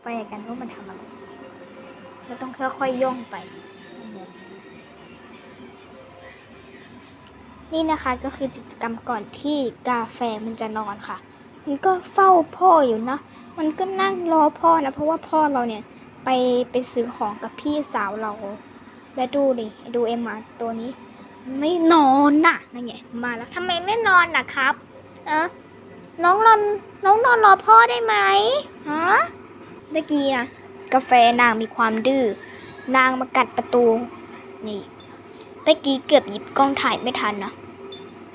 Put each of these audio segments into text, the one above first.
แฟกันว่ามันทำอะไรเราต้องค่อยๆย่องไป นี่นะคะก็คือกิจกรรมก่อนที่กาแฟมันจะนอนค่ะ มันก็เฝ้าพ่ออยู่นะ มันก็นั่งรอพ่อนะ เพราะว่าพ่อเราเนี่ยไปไปซื้อของกับพี่สาวเรา และดูดิดูเอ็มมาตัวนี้ ไม่นอนน่ะนั่นไงมาแล้วทำไมไม่นอนน่ะครับ เออน้องนอนน้องนอนรอพ่อได้ไหมฮะ เมื่อกี้นะกาแฟนางมีความดื้อ นางมากัดประตู นี่ตะกี้เกือบหยิบกล้องถ่ายไม่ทันนะ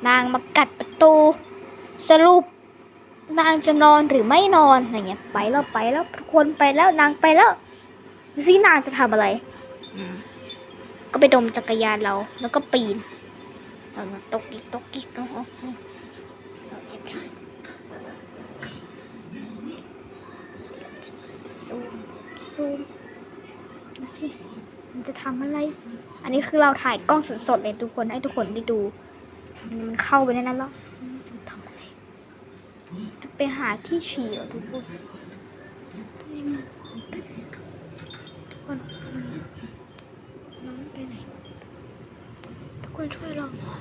นางมากัดประตู สรุป นางจะนอนหรือไม่นอนอะไรเงี้ยไปแล้วไปแล้วทุกคนไปแล้วนางไปแล้วดูสินางจะทำอะไรอืมก็ไปดมจักรยานเรา แล้วก็ปีนเอามาตกอีกตกอีกเอาเอาเอาเอาแอบถ่าย ซูมซูมดูสิมันจะทำอะไร อันนี้คือเราถ่ายกล้องสดๆเลยทุกคนให้ทุกคนได้ดูมันเข้าไปในนั้นแล้วจะทำอะไรจะไปหาที่ฉี่เหรอทุกคนทุกคนน้องไปไหนทุกคนช่วยเราหน่อย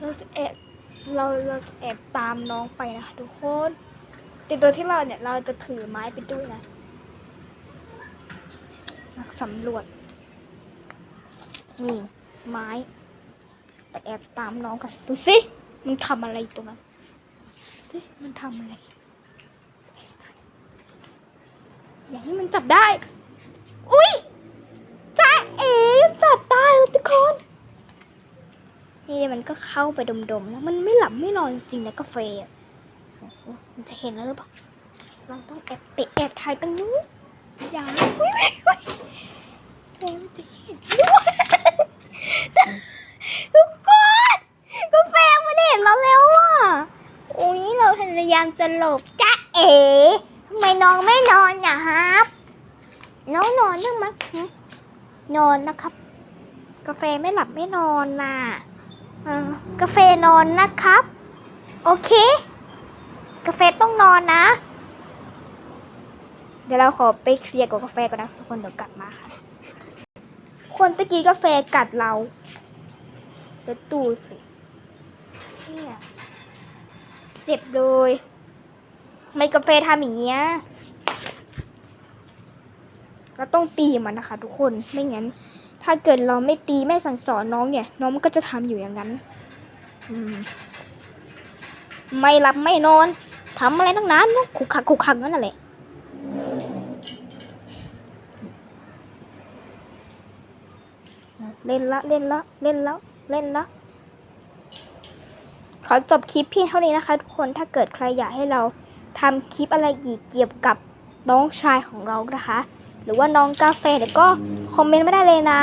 เราจะแอบเราเราจะแอบตามน้องไปนะคะทุกคน แต่โดยที่เราเนี่ยเราจะถือไม้ไปด้วยนะนักสำรวจ นี่ ไม้ไปแอบตามน้องกันดูสิ มันทำอะไรตรงนั้นเฮ้ยมันทำอะไร อย่าให้มันจับได้ อุ้ยจ้าเอ๋จับได้ทุกคน นี่มันก็เข้าไปดมๆแล้วมันไม่หลับไม่นอนจริงๆนะกาแฟ มันจะเห็นแล้วหรือเปล่าเราต้องแอบไปแอบถ่ายตรงนู้นอย่าอุ้ยอุ้ยอุ้ยแล้วจะเห็นด้วยทุกคนกาแฟมันเห็นเราแล้วอะอุ้ยเราพยายามจะหลบจ้าเอ๋ทำไมน้องไม่นอนอะครับ น้องนอนยังมั้ยหึนอนนะครับ กาแฟไม่หลับไม่นอนน่ะกาแฟนอนนะครับ โอเค กาแฟต้องนอนนะ เดี๋ยวเราขอไปเคลียร์กับกาแฟก่อนนะทุกคนเดี๋ยวกลับมาค่ะ คนตะกี้กาแฟกัดเราเดี๋ยวดูสิเนี่ยเจ็บเลยไม่กาแฟทำอย่างเงี้ยเราต้องตีมันนะคะ ทุกคนไม่งั้น ถ้าเกิดเราไม่ตีไม่สั่งสอนน้องเนี่ย น้องมันก็จะทำอยู่อย่างนั้น อืมไม่หลับไม่นอน ทำอะไรตั้งนานเนะขุกขักขุกขักนั่นแหละเล่นละเล่นละเล่นล้วเล่นละขอจบคลิปเพียงเท่านี้นะคะ ทุกคนถ้าเกิดใครอยากให้เราทำคลิปอะไรอีกเกี่ยวกับน้องชายของเรานะคะ หรือว่าน้องกาแฟเดี๋ยวก็คอมเมนต์ไม่ได้เลยนะ